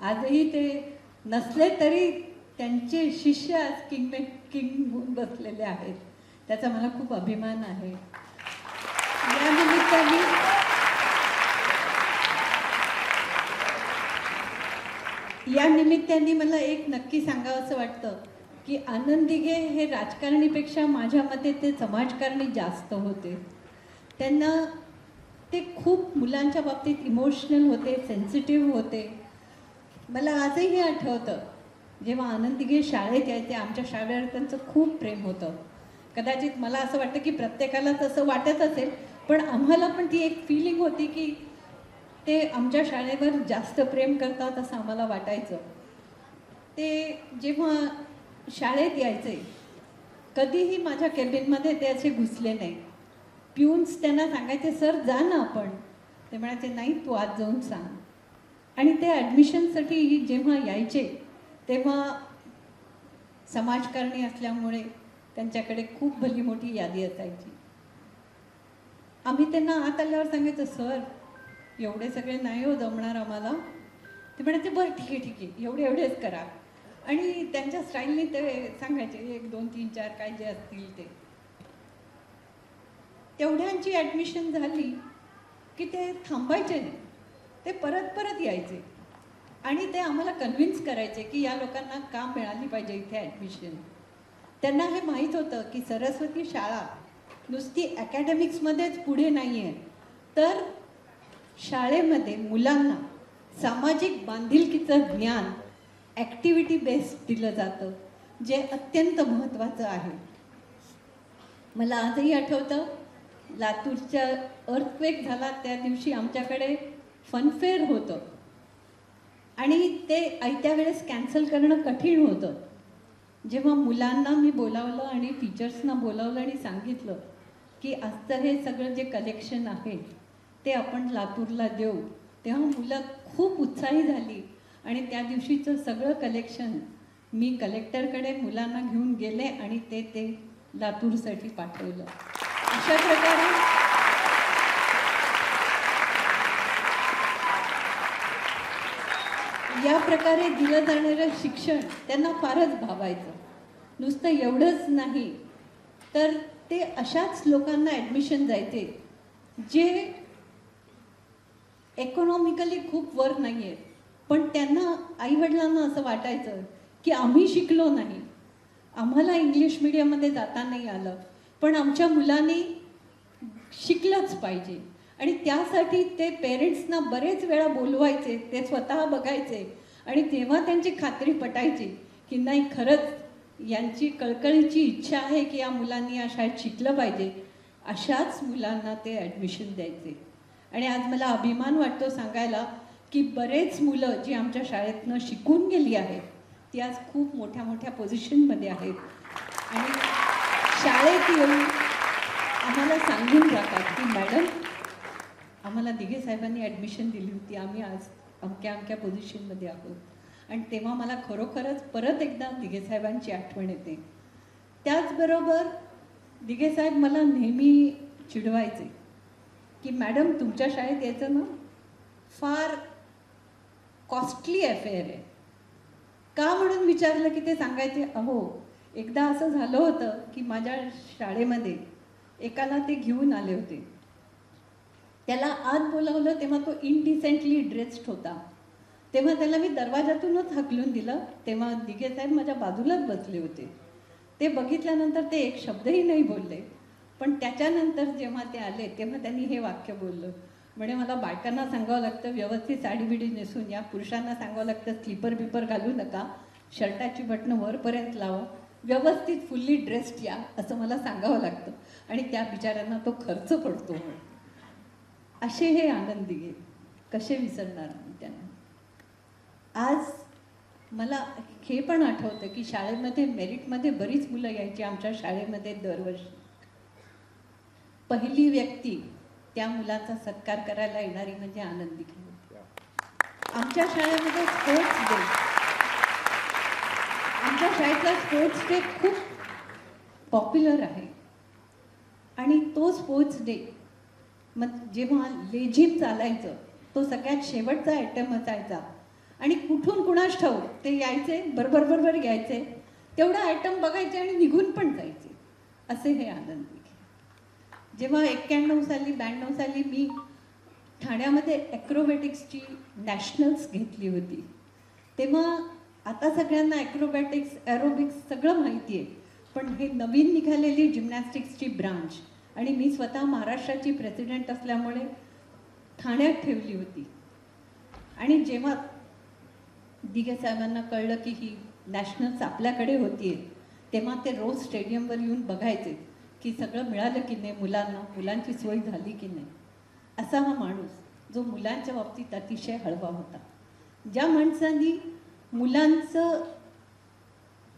आजही ते नसले तरी त्यांचे शिष्य आज किंग किंग होऊन बसलेले आहेत. त्याचा मला खूप अभिमान आहे. या निमित्ताने या निमित्ताने मला एक नक्की सांगावं असं वाटतं की आनंद हे राजकारणीपेक्षा माझ्या मते ते समाजकारणी जास्त होते. त्यांना ते खूप मुलांच्या बाबतीत इमोशनल होते सेन्सिटिव्ह होते. मला आजही आठवतं. जेव्हा आनंदी घे शाळेत यायचे आमच्या शाळेवर त्यांचं खूप प्रेम होतं. कदाचित मला असं वाटतं की प्रत्येकाला तसं वाटत असेल पण आम्हाला पण ती एक फिलिंग होती की ते आमच्या शाळेवर जास्त प्रेम करतात असं आम्हाला वाटायचं. ते जेव्हा शाळेत यायचे कधीही माझ्या केबिनमध्ये ते असे घुसले नाही. पिऊन्स त्यांना सांगायचे सर जा ना आपण. ते म्हणायचे नाही तू आज जाऊन सांग. आणि ते ॲडमिशनसाठी जेव्हा यायचे तेव्हा समाजकारणी असल्यामुळे त्यांच्याकडे खूप भली मोठी यादी असायची. आम्ही त्यांना आत आल्यावर सांगायचं सर एवढे सगळे नाही हो जमणार आम्हाला. ते म्हणायचे बरं ठीक आहे ठीक आहे एवढे एवढेच करा. आणि त्यांच्या स्टाईलने ते सांगायचे एक दोन तीन चार काय जे असतील ते. तेवढ्यांची ॲडमिशन झाली की ते थांबायचे. नाही ते परत परत यायचे. आणि ते आम्हाला कन्व्हिन्स करायचे की या लोकांना का मिळाली पाहिजे इथे ॲडमिशन त्यांना हे माहीत होतं की सरस्वती शाळा नुसती अकॅडमिक्समध्येच पुढे नाही आहे तर शाळेमध्ये मुलांना सामाजिक बांधिलकीचं ज्ञान ॲक्टिव्हिटी बेस्ड दिलं जातं जे अत्यंत महत्त्वाचं आहे. मला आजही आठवतं लातूरच्या अर्थक्वेक झाला त्या दिवशी आमच्याकडे फनफेअर होतं. आणि ते आयत्या वेळेस कॅन्सल करणं कठीण होतं. जेव्हा मुलांना मी बोलावलं आणि टीचर्सना बोलावलं आणि सांगितलं की आजचं हे सगळं जे कलेक्शन आहे ते आपण लातूरला देऊ. तेव्हा मुलं खूप उत्साही झाली. आणि त्या दिवशीचं सगळं कलेक्शन मी कलेक्टरकडे मुलांना घेऊन गेले आणि ते ते लातूरसाठी पाठवलं. अशा प्रकारे या प्रकारे दिलं जाणारं शिक्षण त्यांना फारच भावायचं. नुसतं एवढंच नाही. तर ते अशाच लोकांना ॲडमिशन जायचे जे इकॉनॉमिकली खूप वर नाही आहेत पण त्यांना आईवडिलांना असं वाटायचं की आम्ही शिकलो नाही. आम्हाला इंग्लिश मिडियममध्ये जाता नाही आलं. पण आमच्या मुलांनी शिकलंच पाहिजे. आणि त्यासाठी ते पेरेंट्सना बरेच वेळा बोलवायचे ते स्वतः बघायचे आणि तेव्हा त्यांची खात्री पटायची की नाही खरंच यांची कळकळीची इच्छा आहे की या मुलांनी या शाळेत शिकलं पाहिजे. अशाच मुलांना ते ॲडमिशन द्यायचे. आणि आज मला अभिमान वाटतो सांगायला की बरेच मुलं जी आमच्या शाळेतनं शिकून गेली आहेत ती आज खूप मोठ्या मोठ्या पोझिशनमध्ये आहेत. आणि शाळेत येऊन आम्हाला सांगून जातात की मॅडम आम्हाला दिघे साहेबांनी ॲडमिशन दिली होती. आम्ही आज अमक्या अमक्या पोझिशनमध्ये आहोत. आणि तेव्हा मला खरोखरच परत एकदा दिघे साहेबांची आठवण येते. त्याचबरोबर दिघे साहेब मला नेहमी चिडवायचे की मॅडम तुमच्या शाळेत यायचं ना फार कॉस्टली अफेअर आहे. का म्हणून विचारलं की ते सांगायचे अहो एकदा असं झालं होतं की माझ्या शाळेमध्ये एकाला ते घेऊन आले होते. त्याला आत बोलावलं तेव्हा तो इनडिसेंटली ड्रेस्ड होता. तेव्हा त्याला मी दरवाजातूनच हकलून दिलं. तेव्हा दिघे साहेब माझ्या बाजूलाच बसले होते. ते बघितल्यानंतर ते एक शब्दही नाही बोलले. पण त्याच्यानंतर जेव्हा ते आले तेव्हा त्यांनी हे वाक्य बोललं. म्हणजे मला बायकांना सांगावं लागतं व्यवस्थित साडी बिडी नेसून या. पुरुषांना सांगावं लागतं स्लीपर बिपर घालू नका. शर्टाची बटणं वरपर्यंत लावा. व्यवस्थित फुल्ली ड्रेस्ड या असं मला सांगावं लागतं. आणि त्या बिचाऱ्यांना तो खर्च पडतो. म्हणून असे हे आनंदी गे कसे विसरणार मी त्यांना? आज मला हे पण आठवतं की शाळेमध्ये मेरिटमध्ये बरीच मुलं यायची आमच्या शाळेमध्ये दरवर्षी. पहिली व्यक्ती त्या मुलाचा सत्कार करायला येणारी म्हणजे आनंदी होती आमच्या शाळेमध्ये स्पोर्ट्स डे आमच्या शाळेतला स्पोर्ट्स डे खूप पॉप्युलर आहे. आणि तो स्पोर्ट्स डे मग जेव्हा लेझिम चालायचं तो सगळ्यात शेवटचा आयटम असायचा. आणि कुठून कुणास ठाऊ ते यायचे बरोबर बरोबर घ्यायचे. तेवढा आयटम बघायचे आणि निघून पण जायचे. असे हे आनंदी जेव्हा एक्क्याण्णव साली ब्याण्णव साली मी ठाण्यामध्ये ॲक्रोबॅटिक्सची नॅशनल्स घेतली होती तेव्हा आता सगळ्यांना ॲक्रोबॅटिक्स ॲरोबिक्स सगळं माहिती आहे. पण हे नवीन निघालेली जिम्नॅस्टिक्सची ब्रांच आणि मी स्वतः महाराष्ट्राची प्रेसिडेंट असल्यामुळे ठाण्यात ठेवली होती. आणि जेव्हा दिघे साहेबांना कळलं की ही नॅशनल्स आपल्याकडे होती तेव्हा ते रोज स्टेडियमवर येऊन बघायचे की सगळं मिळालं की नाही मुलांना मुलांची सोय झाली की नाही. असा हा माणूस जो मुलांच्या बाबतीत अतिशय हळवा होता. ज्या माणसांनी मुलांचं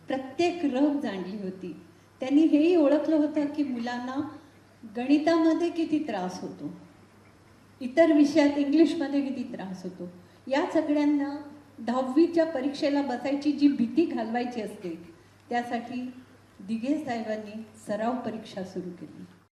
प्रत्येक रग जाणली होती त्यांनी हेही ओळखलं होतं की मुलांना गणितामध्ये किती त्रास होतो? इतर विषयात इंग्लिशमध्ये किती त्रास होतो? या सगळ्यांना दहावीच्या परीक्षेला बसायची जी भीती घालवायची असते त्यासाठी दिघे साहेबांनी सराव परीक्षा सुरू केली.